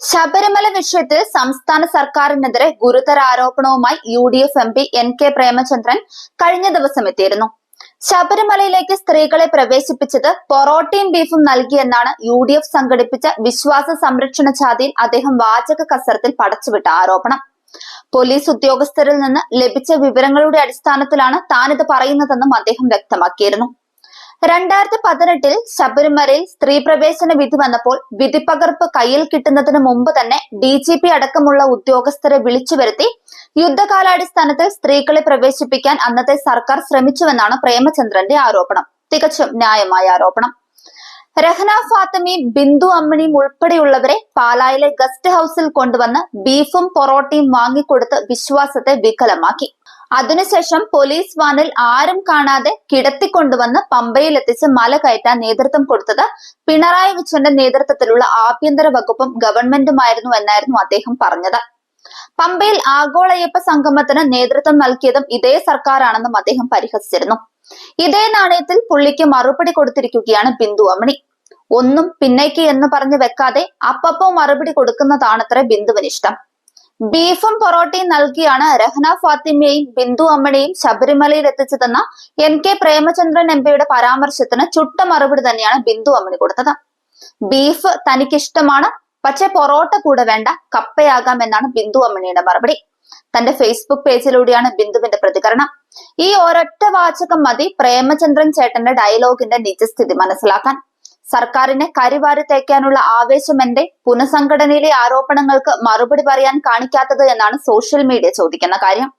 ശബരിമല വിഷയത്തിൽ സംസ്ഥാന സർക്കാരിനെതിരെ ഗുരുതര ആരോപണവുമായി U D F M P N K Premachandran കഴിഞ്ഞ ദിവസം എത്തിയിരുന്നു. ശബരിമലയിലേക്ക് സ്ത്രീകളെ പ്രവേശിപ്പിച്ചത് പൊറോട്ടയും ബീഫും നൽകിയെന്നാണ് യു ഡി എഫ് സംഘടിപ്പിച്ച വിശ്വാസ സംരക്ഷണ ജാഥയിൽ അദ്ദേഹം വാചക കസരത്തിൽ പടച്ചുവിട്ട ആരോപണം. പോലീസ് ഉദ്യോഗസ്ഥരിൽ നിന്ന് ലഭിച്ച വിവരങ്ങളുടെ അടിസ്ഥാനത്തിലാണ് താനിത് പറയുന്നതെന്നും അദ്ദേഹം വ്യക്തമാക്കിയിരുന്നു. രണ്ടായിരത്തി പതിനെട്ടിൽ ശബരിമലയിൽ സ്ത്രീ പ്രവേശന വിധി വന്നപ്പോൾ വിധിപ്പകർപ്പ് കയ്യിൽ കിട്ടുന്നതിന് മുമ്പ് തന്നെ ഡി ജി പി അടക്കമുള്ള ഉദ്യോഗസ്ഥരെ വിളിച്ചു വരുത്തി യുദ്ധകാലാടിസ്ഥാനത്തിൽ സ്ത്രീകളെ പ്രവേശിപ്പിക്കാൻ അന്നത്തെ സർക്കാർ ശ്രമിച്ചുവെന്നാണ് പ്രേമചന്ദ്രന്റെ ആരോപണം. തികച്ചും ന്യായമായ ആരോപണം. രഹ്ന ഫാത്തിമയും ബിന്ദു അമ്മിണിയും ഉൾപ്പെടെയുള്ളവരെ പാലായിലെ ഗസ്റ്റ് ഹൌസിൽ കൊണ്ടുവന്ന് ബീഫും പൊറോട്ടയും വാങ്ങിക്കൊടുത്ത് വിശ്വാസത്തെ വികലമാക്കി. അതിനുശേഷം പോലീസ് വാനിൽ ആരും കാണാതെ കിടത്തിക്കൊണ്ടുവന്ന് പമ്പയിൽ എത്തിച്ച് മല കയറ്റാൻ നേതൃത്വം കൊടുത്തത് പിണറായി വിജയന്റെ നേതൃത്വത്തിലുള്ള ആഭ്യന്തര വകുപ്പും ഗവൺമെന്റുമായിരുന്നു എന്നായിരുന്നു അദ്ദേഹം പറഞ്ഞത്. പമ്പയിൽ ആഗോളയ്യപ്പ സംഗമത്തിന് നേതൃത്വം നൽകിയതും ഇതേ സർക്കാരാണെന്നും അദ്ദേഹം പരിഹസിച്ചിരുന്നു. ഇതേ നാണയത്തിൽ പുള്ളിക്ക് മറുപടി കൊടുത്തിരിക്കുകയാണ് ബിന്ദു അമണി ഒന്നും പിന്നേക്ക് എന്ന് പറഞ്ഞു വെക്കാതെ അപ്പപ്പോ മറുപടി കൊടുക്കുന്നതാണത്രേ ബിന്ദുവിന് ഇഷ്ടം. ബീഫും പൊറോട്ടയും നൽകിയാണ് രഹ്ന ഫാത്തിമയെയും ബിന്ദു അമ്മയെയും ശബരിമലയിൽ എത്തിച്ചതെന്ന എൻ കെ പ്രേമചന്ദ്രൻ എംപിയുടെ പരാമർശത്തിന് ചുട്ട മറുപടി തന്നെയാണ് ബിന്ദു അമ്മണി കൊടുത്തത്. ബീഫ് തനിക്കിഷ്ടമാണ് പക്ഷെ പൊറോട്ട കൂടെ വേണ്ട കപ്പയാകാം എന്നാണ് ബിന്ദു അമ്മണിയുടെ മറുപടി. തന്റെ ഫേസ്ബുക്ക് പേജിലൂടെയാണ് ബിന്ദുവിന്റെ പ്രതികരണം. ഈ ഒരൊറ്റ വാചകം മതി പ്രേമചന്ദ്രൻ ചേട്ടന്റെ ഡയലോഗിന്റെ നിജസ്ഥിതി മനസ്സിലാക്കാൻ. സർക്കാരിനെ കരിവാരി തേക്കാനുള്ള ആവേശം എന്റെ പുനഃസംഘടനയിലെ ആരോപണങ്ങൾക്ക് മറുപടി പറയാൻ കാണിക്കാത്തത് എന്നാണ് സോഷ്യൽ മീഡിയ ചോദിക്കുന്ന കാര്യം.